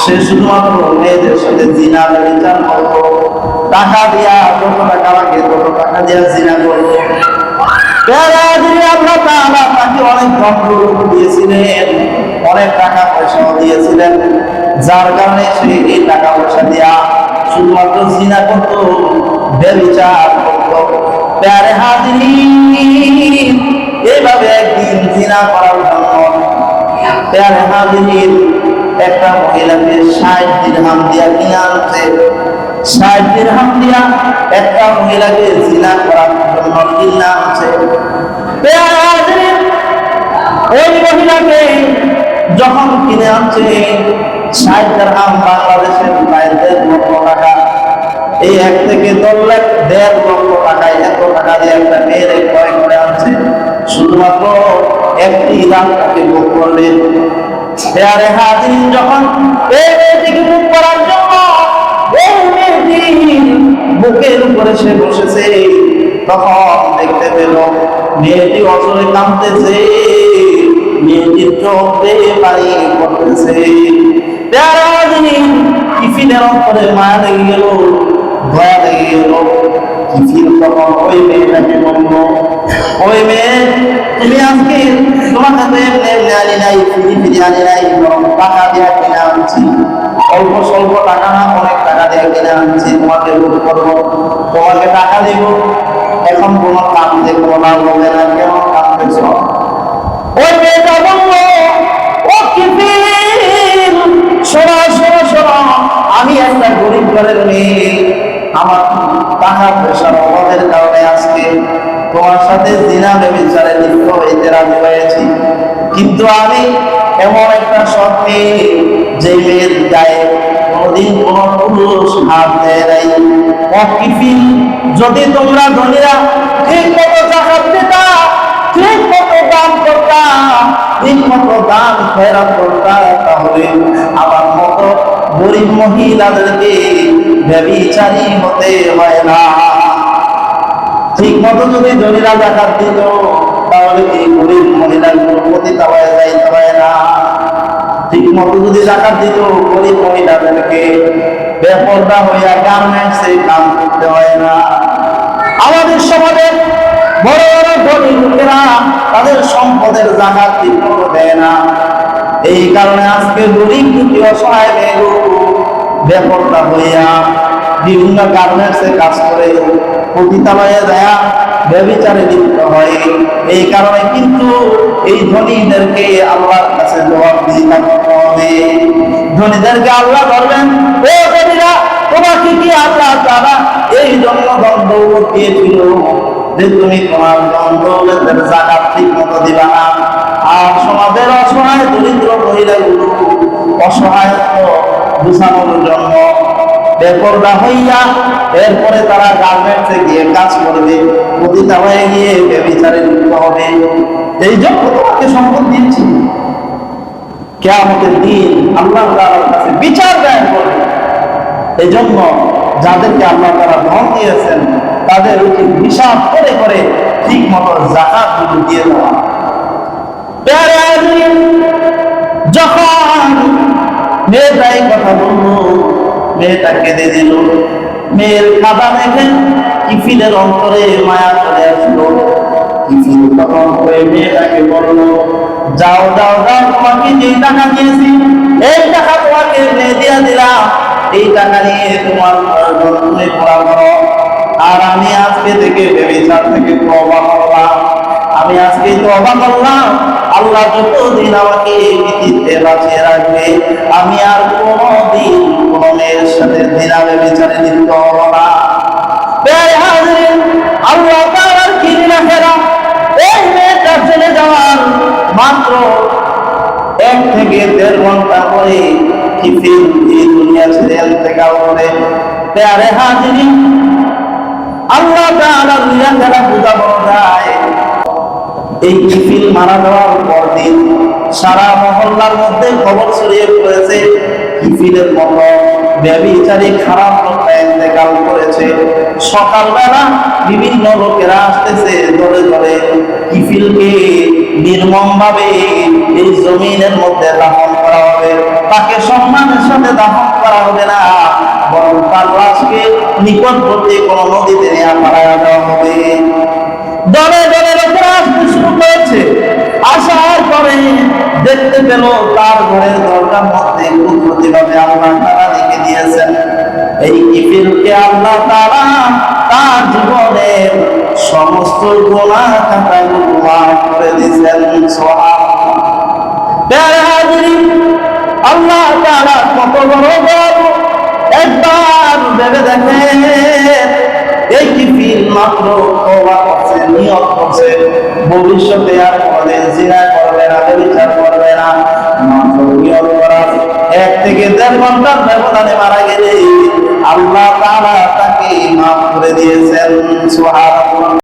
সে শুধুমাত্র মেয়েদের সাথে জিনা বিচার করত। টাকা দিয়া কত টাকা লাগে কত টাকা দিয়া জিনা দিয়েছিলেন যার কারণে সে টাকা পয়সা দিয়া শুধুমাত্র জিনা করত প্যারে এইভাবে একদিন জিনা করার জন্য একটা মহিলাকে ষাট দিরহাম দিয়া কিনে আনছে। ষাট দিরহাম দিয়া একটা মহিলাকে জিনা করার জন্য কিনে আনছে। ওই মহিলাকে যখন কিনে আনছে, ষাট দিরহাম বাংলাদেশের দেড় লক্ষ টাকা। এই এক থেকে দশ লাখ, দেড় লক্ষ টাকায় এত টাকা দিয়ে একটা মেয়ের ক্রয় করে আনছে। শুধুমাত্র একটি রাত তাকে ভোগ করলেন। পেয়ারে হাজির যখন মেয়েটিকে ভোগ করার জন্য বুকের উপরে সে বসেছে, তখন দেখতে পেল মেয়েটি অচলে কাঁদতেছে, মেয়েটির চোখ পড়তেছে। পেয়ারে হাজির টিফিনের অন্তরে মায়া লেগে গেল, দয়া লেগে গেল। কিফির তখন ওই মেয়েটাকে বলল ওই মেয়ে, তুমি আজকে তোমার কাছে এমনি এমনি আনি নাই, ফিরি ফিরি আনি নাই টাকা দিয়ে কিনে আনছি। অল্প স্বল্প টাকা না, অনেক টাকা এখন কোনো কাম দেখব না, বলে কাম পেয়েছ ওই মেয়েটা সাথে জিনা বেবিচারে হয়েছি। কিন্তু আমি এমন একটা যে মেয়ের গায়ে কোনোদিন কোন পুরুষ হাত দেয় নাই। অকিফিল যদি তোমরা ধনীরা ঠিক মতো জাকাত দিতা, ঠিক মতো দান করতা, ঠিক মতো দান করতা, তাহলে আমার মতো গরিব মহিলাদেরকে ব্যবিচারী হতে হয় না। ঠিক মতো যদি ধনীরা জাকাত দিত, তাহলে এই গরিব মহিলাগুলো পতিত হয়ে যাইতে হয় না। ঠিক মতো যদি জাকাত দিত, গরিব মহিলাদেরকে বেপরদা হইয়া গার্মেন্টসে কাম করতে হয় না। আমাদের সমাজের বড় বড় ধনী লোকেরা তাদের সম্পদের জাকাত ঠিক মতো দেয় না। এই কারণে আজকে গরিব দুটি অসহায় মেয়েগুলো বেপরদা হইয়া বিভিন্ন গার্মেন্টসে কাজ করে। পতিতালয়ে দেয়া ব্যবিচারে লিপ্ত হয়। এই কারণে কিন্তু এই ধনীদেরকে আল্লাহর কাছে জবাব দিয়ে হবে। ধনীদেরকে আল্লাহ বলবেন ও ধনীরা তোমাকে কি আল্লাহ তারা এই জন্য দ্বন্দ্ব দিয়েছিল যে তুমি তোমার দ্বন্দ্বের জাকাত ঠিক মতো দিবা না। আর সমাজের অসহায়, দরিদ্র মহিলাগুলো অসহায়ত্ব বুঝানোর জন্য বেপরদা হইয়া এরপরে তারা গার্মেন্টসে গিয়ে কাজ করবে পতিতা হয়ে গিয়ে বেবিচারে লিপ্ত হবে। এই জন্য তোমাকে সম্পদ দিয়েছি কেয়ামতের দিন আল্লাহ তাআলার কাছে বিচার ব্যয় করবে। এই জন্য যাদেরকে আল্লাহ তারা ধন দিয়েছেন, তাদের উচিত হিসাব করে করে ঠিক মতো জাকাত দিয়ে দেওয়া। যখন মেয়েটা এই কথা বলল মেয়েটা কেঁদে দিল। মেয়ের কাদা দেখে কিফিলের অন্তরে মায়া চলে আসলো। কিফিল তখন ওই মেয়েটাকে বলল, যাও যাও যাও, তোমাকে যেই টাকা দিয়েছি, এই টাকা তোমাকে মেয়ে দিয়া দিলাম। এই টাকা নিয়ে তোমার তুমি পুরা করো। আর আমি আজকে থেকে বেবিচার থেকে তওবা করলাম। আমি আজকে তওবা করলাম। আল্লাহ যতদিন আমাকে পৃথিবীতে বাঁচিয়ে রাখবে, আমি আর কোনোদিন কোনো মেয়ের সাথে দিনাবে বিচারে লিপ্ত হব না। আল্লাহ এক থেকে দুনিয়া যায় এই কিফিল মারা যাওয়ার পর দিন সারা মহল্লার মধ্যে খবর ছড়িয়ে পড়েছে, কিফিলের মতো ব্যবিচারী খারাপ লোকটা ইন্তেকাল করেছে। সকালবেলা বিভিন্ন লোকেরা আসতেছে এই জমিনের মধ্যে দাফন করা হবে। তাকে সম্মানের সাথে দাফন করা হবে না, বরং তার লাশকে নিকটবর্তী কোনো নদীতে নেওয়া দেওয়া হবে। দলে দলে আসতে শুরু করেছে। আসার পরে দেখতে পেল তার ঘরের দরজার মধ্যে কুদরতি ভাবে আল্লাহ তারা লিখে দিয়েছেন, এই কিফিলকে আল্লাহ তারা তার জীবনের সমস্ত গোনা খাতাগুলো মাফ করে দিয়েছেন আল্লাহ তারা কত বড় বড় একবার ভেবে দেখেন, এই কিফিল মাত্র তওবা করছে করবে না করবে না। করা এক থেকে ব্যবধানে মারা গেলে আল্লাহ তাকে মাফ করে দিয়েছেন। সুবহানাল্লাহ।